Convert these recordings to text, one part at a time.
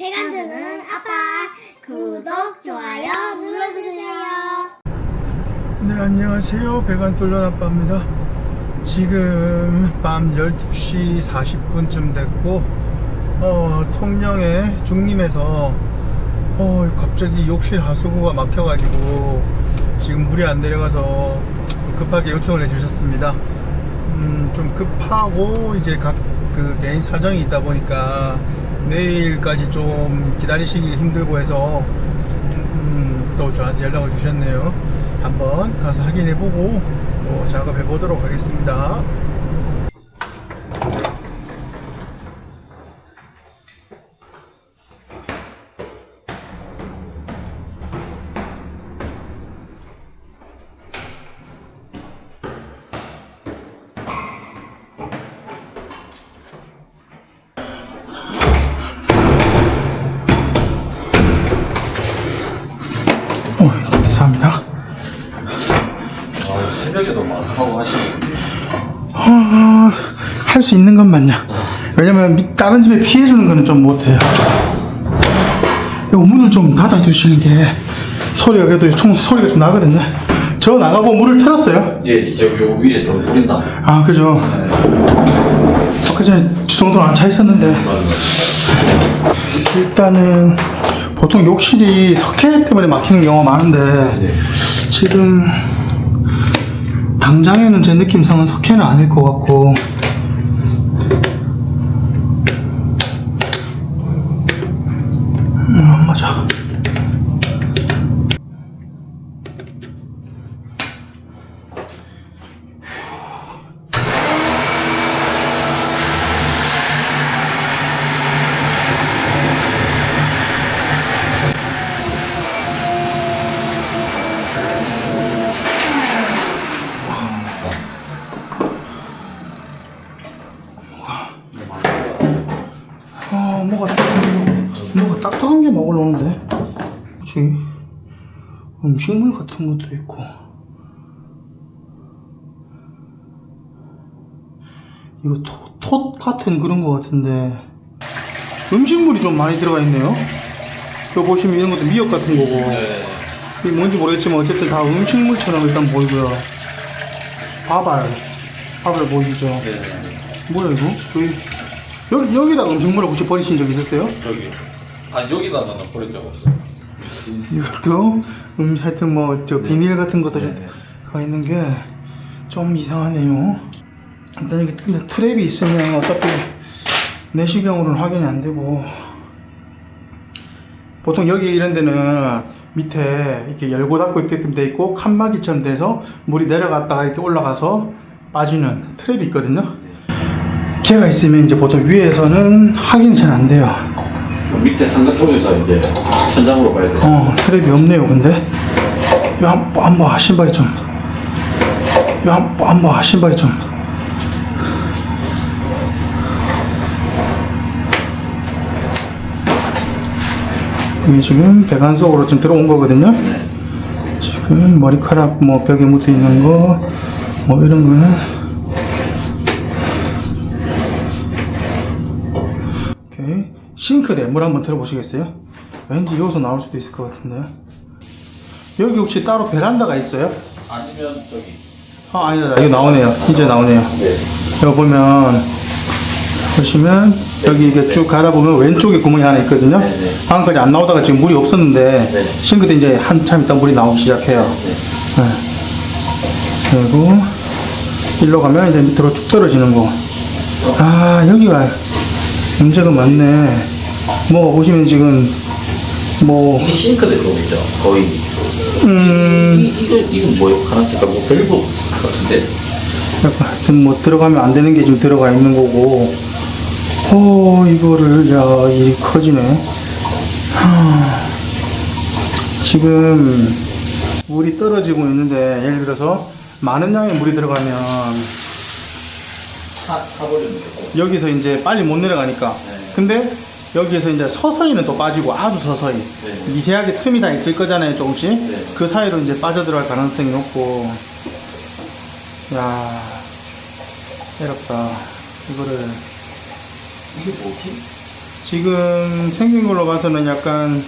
배간드는 아빠 구독 좋아요 눌러주세요. 네 안녕하세요. 배관 뚫는 아빠입니다. 지금 밤 12시 40분쯤 됐고 어, 통영의 중림에서 어, 갑자기 욕실 하수구가 막혀가지고 지금 물이 안 내려가서 좀 급하게 요청을 해주셨습니다. 음, 좀 급하고 이제 각 그 개인 사정이 있다 보니까 내일까지 좀 기다리시기 힘들고 해서 음, 또 저한테 연락을 주셨네요. 한번 가서 확인해보고 또 작업해 보도록 하겠습니다. 하고 하시는데 아, 할수 있는 것만요. 왜냐면 미- 다른 집에 피해 주는 거는 좀 못해요. 이 문을 좀 닫아 두시는 게 소리가 그래도 총 소리가 좀 나거든요. 저 나가고 물을 틀었어요. 예, 이제 요 위에 좀 뿌린다. 아, 그죠. 아까 전에 저 정도는 안차 있었는데. 일단은 보통 욕실이 석회 때문에 막히는 경우가 많은데 네. 지금 당장에는 제 느낌상은 석회는 아닐 것 같고 음식물 같은 것도 있고 이거 톳, 톳 같은 그런 거 같은데 음식물이 좀 많이 들어가 있네요 이거 보시면 이런 것도 미역 같은 거고 네. 이게 뭔지 모르겠지만 어쨌든 다 음식물처럼 일단 보이고요 밥알 밥알 보이죠 네. 뭐야 이거? 여기, 여기 여기다가 음식물을 혹시 버리신 적 있었어요? 저기. 아, 여기다가는 버린 적 없어요. 이것도 음 하여튼 뭐 저 비닐 같은 것도 좀 네. 가 있는 게 좀 이상하네요. 일단 여기 근데 트랩이 있으면 어차피 내시경으로는 확인이 안 되고 보통 여기 이런 데는 밑에 이렇게 열고 닫고 있게끔 돼 있고 칸막이처럼 돼서 물이 내려갔다가 이렇게 올라가서 빠지는 트랩이 있거든요. 걔가 있으면 이제 보통 위에서는 확인이 잘 안 돼요. 밑에 상가 쪽에서 이제 천장으로 봐야 돼. 어, 트랩이 없네요, 근데. 요, 한, 번, 한 번, 신발이 좀. 요, 한, 번, 한 번, 신발이 좀. 이게 지금 배관 속으로 좀 들어온 거거든요. 네. 지금 머리카락 뭐 벽에 묻어 있는 거, 뭐 이런 거는. 싱크대 물 한번 들어보시겠어요? 왠지 여기서 나올 수도 있을 것 같은데. 여기 혹시 따로 베란다가 있어요? 아니면 저기. 아, 아니다. 여기 나오네요. 이제 나오네요. 네. 여기 보면, 보시면, 여기 이게 쭉 가다 보면 왼쪽에 구멍이 하나 있거든요. 네, 네. 방금까지 안 나오다가 지금 물이 없었는데, 네. 싱크대 이제 한참 있다 물이 나오기 시작해요. 네. 그리고, 일로 가면 이제 밑으로 쭉 떨어지는 거. 아, 여기가 문제가 많네. 뭐, 보시면 지금, 뭐, 이게 싱크대 쪽이죠. 거의. 음, 이, 이거, 뭐예요? 파란 색깔, 뭐, 밸브 같은데? 약간 뭐 들어가면 안 되는 게 지금 들어가 있는 거고 어 이거를 야 일이 커지네 하, 지금 물이 떨어지고 있는데 예를 들어서 많은 양의 물이 들어가면 차, 거. 여기서 이제 빨리 못 내려가니까 네. 근데 여기에서 이제 서서히는 또 빠지고 아주 서서히 네. 미세하게 틈이 다 있을 거잖아요 조금씩 네. 그 사이로 이제 빠져들어갈 가능성이 높고 야 어렵다 이거를 이게 뭐지? 지금 생긴 걸로 봐서는 약간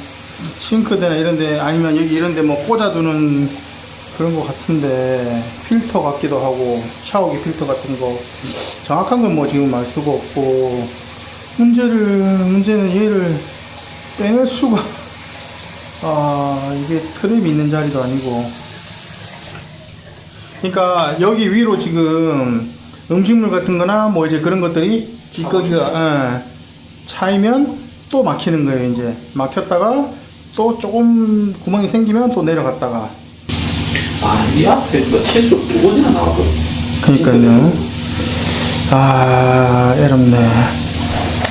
싱크대나 이런데 아니면 여기 이런데 뭐 꽂아두는 그런 거 같은데 필터 같기도 하고 샤워기 필터 같은 거 정확한 건 뭐 지금 알 수가 없고 문제를 문제는 얘를 빼낼 수가 아 이게 트랩이 있는 자리도 아니고. 그러니까 여기 위로 지금 음식물 같은 거나 뭐 이제 그런 것들이 찌꺼기가 예, 차이면 또 막히는 거예요 이제. 막혔다가 또 조금 구멍이 생기면 또 내려갔다가. 아, 이 앞에 그 채수 두 번이나 나왔거든. 그러니까요. 아 애롭네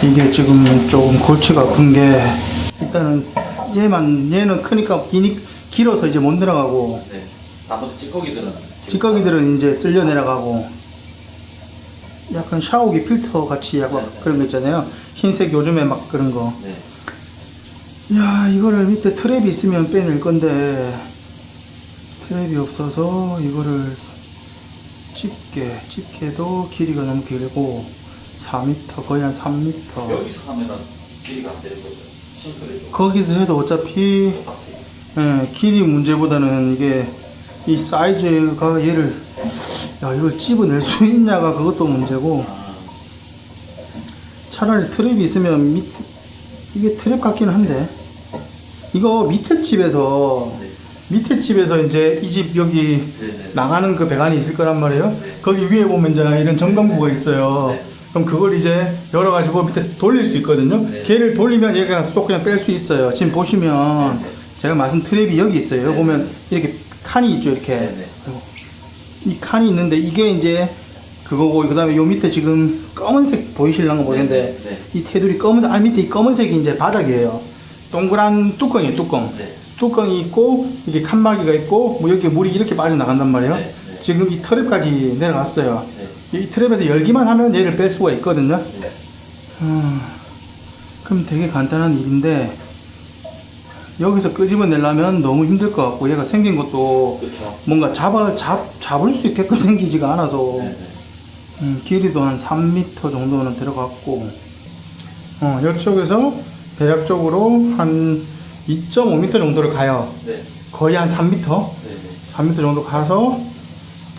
이게 지금 조금 골치가 아픈 게 일단은 얘만 얘는 크니까 기니, 길어서 이제 못 내려가고 네. 나머지 찌꺼기들은. 찌꺼기들은 이제 쓸려 내려가고 약간 샤워기 필터 같이 약간 그런 거 있잖아요 흰색 요즘에 막 그런 거 네. 야 이거를 밑에 트랩이 있으면 빼낼 건데 트랩이 없어서 이거를 집게 집게도 길이가 너무 길고 4m 거의 한 3m 여기서 하면은 길이가 안 되는 거죠. 거기서 해도 어차피 똑같아요. 예, 길이 문제보다는 이게 이 사이즈가 얘를 야 이걸 집어낼 수 있냐가 그것도 문제고 아, 차라리 트랩이 있으면 밑 이게 트랩 같긴 한데 이거 밑에 집에서 네. 밑에 집에서 이제 이 집 여기 네네. 나가는 그 배관이 있을 거란 말이에요. 네. 거기 위에 보면 이제 이런 전광부가 있어요. 네. 그럼 그걸 이제 열어가지고 밑에 돌릴 수 있거든요. 네. 걔를 돌리면 얘가 쏙 그냥 뺄 수 있어요. 지금 보시면 네. 제가 말씀 트랩이 여기 있어요. 여기 네. 보면 이렇게 칸이 있죠. 이렇게 네, 네. 이 칸이 있는데 이게 이제 그거고 그 다음에 요 밑에 지금 검은색 보이실랑가 모르겠는데 네, 네. 이 테두리 검은색 아 밑에 이 검은색이 이제 바닥이에요. 동그란 뚜껑이에요. 뚜껑. 네. 뚜껑이 있고 이게 칸막이가 있고 뭐 여기 물이 이렇게 빠져나간단 말이에요. 네, 네. 지금 이 트랩까지 내려갔어요. 네. 이 트랩에서 열기만 하면 얘를 뺄 수가 있거든요. 네. 음, 그럼 되게 간단한 일인데 여기서 끄집어내려면 너무 힘들 것 같고 얘가 생긴 것도 그렇죠. 뭔가 잡아 잡 잡을 수 있게끔 생기지가 않아서 네, 네. 음, 길이도 한 3m 정도는 들어갔고 어, 이쪽에서 대략적으로 한 2.5m 정도를 가요. 네. 거의 한 3m, 네. 네. 3m 정도 가서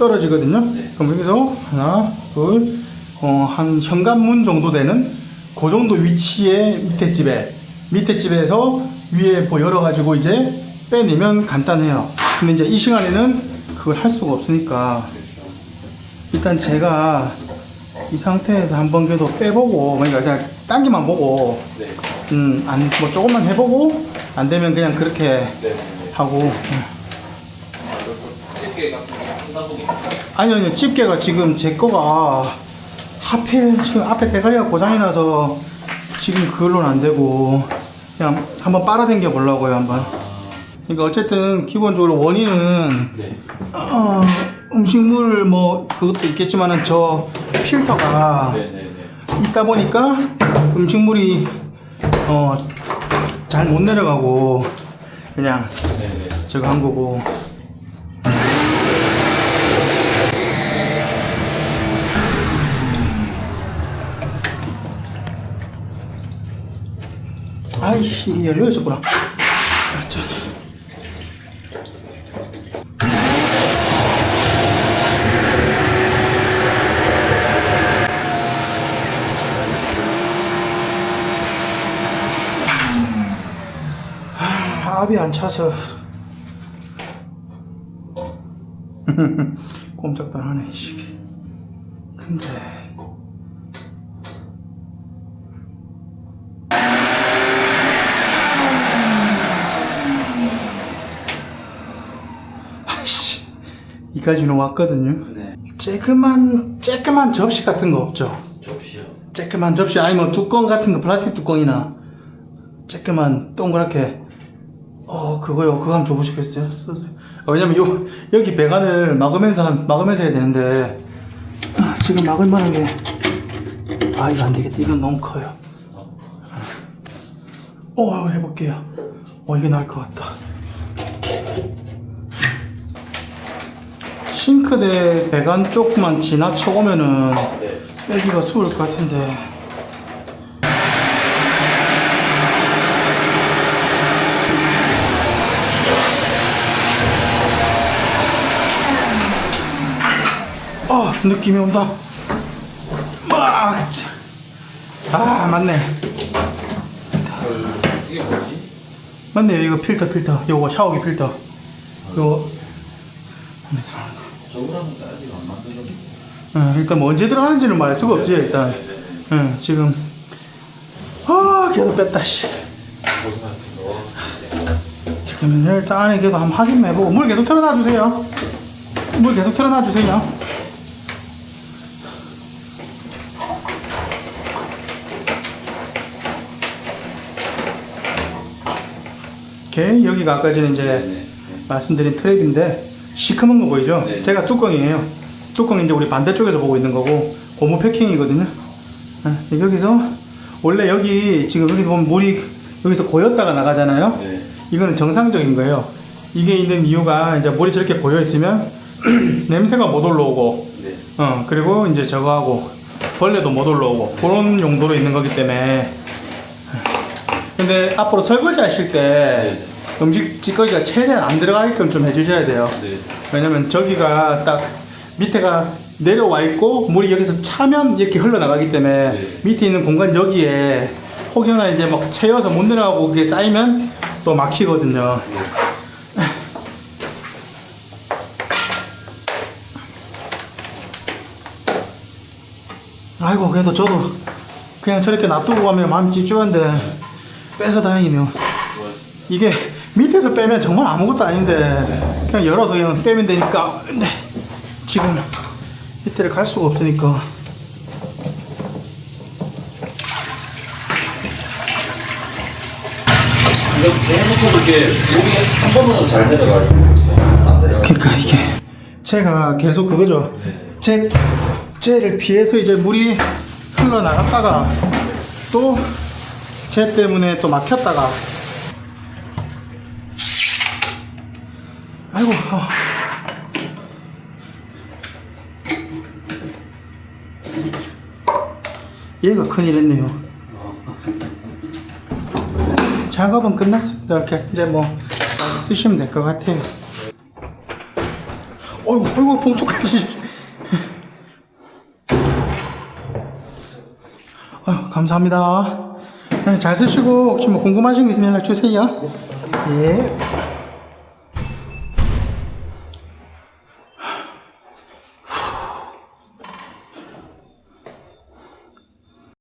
떨어지거든요. 네. 그럼 여기서 하나, 둘, 어, 한 현관문 정도 되는 그 정도 위치의 밑에 집에 밑에 집에서 위에 뭐 열어가지고 이제 빼내면 간단해요. 근데 이제 이 시간에는 그걸 할 수가 없으니까 일단 제가 이 상태에서 한번 그래도 빼보고 그러니까 그냥 당기만 보고 네. 음, 안, 뭐 조금만 해보고 안 되면 그냥 그렇게 네. 네. 하고 집게. 아니요, 아니요. 집게가 지금 제 거가 하필 지금 앞에 대가리가 고장이 나서 지금 그걸로는 안 되고 그냥 한번 빨아당겨 보려고요, 한번. 그러니까 어쨌든 기본적으로 원인은 네. 어, 음식물 뭐 그것도 있겠지만은 저 필터가 네. 네. 네. 있다 보니까 음식물이 어, 잘 못 내려가고 그냥 네. 네. 저거 한 거고. 아이씨, 열려 있었구나. 아, 압이 안 차서. 꼼짝도 안 하네, 씨. 근데. 아이씨. 이까지는 왔거든요. 네. 쬐끄만, 쬐끄만 접시 같은 거 없죠? 접시요. 쬐끄만 접시, 아니면 뚜껑 같은 거, 플라스틱 뚜껑이나. 쬐끄만, 동그랗게. 어, 그거요. 그거 한번 줘보시겠어요? 어, 왜냐면 요, 여기 배관을 막으면서, 한- 막으면서 해야 되는데, 아, 지금 막을 만한 게, 아, 이거 안 되겠다. 이건 너무 커요. 어, 해볼게요. 어, 이게 나을 것 같다. 싱크대 배관 쪽만 지나쳐 오면은 빼기가 네. 수울 것 같은데. 어 느낌이 온다. 막! 아 맞네. 맞네 이거 필터 필터. 요거 샤워기 필터. 요거. 네, 저거랑 아직 안. 어, 일단 뭐 언제 들어가는지는 말 수가 없지 일단. 응 지금 아 계속 뺐다 씨. 지금 일단 안에 계속 한번 확인 해보고 물 계속 틀어놔 주세요. 물 계속 틀어놔 주세요. 오케이 여기가 아까 전에 이제 말씀드린 트랩인데 시커먼 거 보이죠? 네. 제가 뚜껑이에요. 뚜껑이 이제 우리 반대쪽에서 보고 있는 거고 고무 패킹이거든요. 네, 여기서 원래 여기 지금 여기 보면 물이 여기서 고였다가 나가잖아요. 네. 이거는 정상적인 거예요. 이게 있는 이유가 이제 물이 저렇게 고여 있으면 냄새가 못 올라오고 네. 어 그리고 이제 저거하고 벌레도 못 올라오고 그런 용도로 있는 거기 때문에 근데 앞으로 설거지 하실 때 음식 찌꺼기가 최대한 안 들어가게끔 좀 해주셔야 돼요. 네. 왜냐면 저기가 딱 밑에가 내려와 있고 물이 여기서 차면 이렇게 흘러나가기 때문에 네. 밑에 있는 공간 여기에 혹여나 이제 막 채여서 못 내려가고 그게 쌓이면 또 막히거든요. 아이고 그래도 저도 그냥 저렇게 놔두고 가면 마음이 찝찝한데 빼서 다행이네요. 이게 밑에서 빼면 정말 아무것도 아닌데 그냥 열어서 그냥 빼면 되니까. 근데 지금 밑에를 갈 수가 없으니까. 그러니까 이게 제가 계속 그거죠. 제 쟤를 피해서 이제 물이 흘러나갔다가 또 쟤 때문에 또 막혔다가 아이고. 아. 얘가 큰일 했네요. 작업은 끝났습니다. 이렇게 이제 뭐 쓰시면 될 것 같아요. 어이구 어이구 봉투까지. 아유, 감사합니다. 네, 잘 쓰시고 혹시 뭐 궁금하신 거 있으면 연락 주세요. 예.